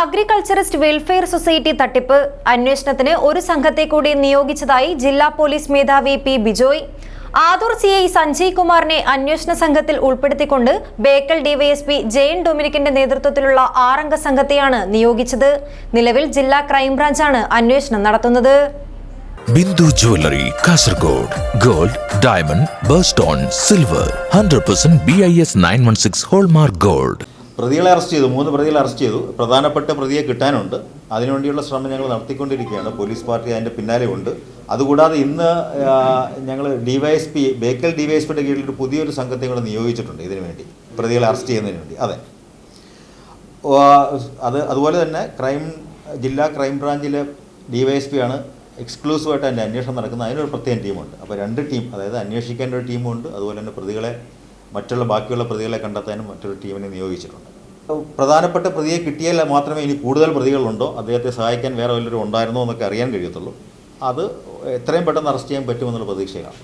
Agriculturist welfare society തട്ടിപ്പ്. അന്വേഷണത്തിന് ഒരു സംഘത്തെ കൂടി നിയോഗിച്ചതായി ജില്ലാ പോലീസ് മേധാവി P Bijoy. Adoor C I Sanjay കുമാറിനെ അന്വേഷണ സംഘത്തിൽ ഉൾപ്പെടുത്തിക്കൊണ്ട് ബേക്കൽ ഡിവൈഎസ്പി ജയൻ ഡൊമിനിക്കിന്റെ നേതൃത്വത്തിലുള്ള ആറംഗ സംഘത്തെയാണ് നിയോഗിച്ചത്. നിലവിൽ ജില്ലാ ക്രൈംബ്രാഞ്ചാണ് അന്വേഷണം നടത്തുന്നത്. Bindu jewellery Kasaragod gold diamond birthstone silver hundred percent B I S nine one six hallmark gold. പ്രതികളെ അറസ്റ്റ് ചെയ്തു മൂന്ന് പ്രതികളെ അറസ്റ്റ് ചെയ്തു. പ്രധാനപ്പെട്ട പ്രതിയെ കിട്ടാനുണ്ട്. അതിനുവേണ്ടിയുള്ള ശ്രമം ഞങ്ങൾ നടത്തിക്കൊണ്ടിരിക്കുകയാണ്. പോലീസ് പാർട്ടി അതിന്റെ പിന്നാലെ ഉണ്ട് അതുകൂടാതെ ഇന്ന് ഞങ്ങൾ ഡിവൈഎസ്പി ബേക്കൽ ഡിവൈഎസ്പിയുടെ കീഴിൽ ഒരു പുതിയൊരു സംഘത്തെ കൂടെ നിയോഗിച്ചിട്ടുണ്ട് ഇതിനു വേണ്ടി പ്രതികളെ അറസ്റ്റ് ചെയ്യുന്നതിന് വേണ്ടി അതെ അത് അതുപോലെ തന്നെ ക്രൈം ജില്ലാ ക്രൈം ബ്രാഞ്ചിലെ ഡിവൈഎസ്പി ആണ് എക്സ്ക്ലൂസീവായിട്ട് അതിന്റെ അന്വേഷണം നടക്കുന്നത്. അതിനൊരു പ്രത്യേക ടീമുണ്ട്. അപ്പോൾ രണ്ട് ടീം അതായത് അന്വേഷിക്കേണ്ട ഒരു ടീമുണ്ട് അതുപോലെ തന്നെ പ്രതികളെ മറ്റുള്ള ബാക്കിയുള്ള പ്രതികളെ കണ്ടെത്താനും മറ്റൊരു ടീമിനെ നിയോഗിച്ചിട്ടുണ്ട്. പ്രധാനപ്പെട്ട പ്രതിയെ കിട്ടിയാൽ മാത്രമേ ഇനി കൂടുതൽ പ്രതികളുണ്ടോ? അദ്ദേഹത്തെ സഹായിക്കാൻ വേറെ വല്ലവരും ഉണ്ടായിരുന്നോ എന്നൊക്കെ അറിയാൻ കഴിയത്തുള്ളൂ. അത് എത്രയും പെട്ടെന്ന് അറസ്റ്റ് ചെയ്യാൻ പറ്റുമെന്നുള്ള പ്രതീക്ഷയാണ്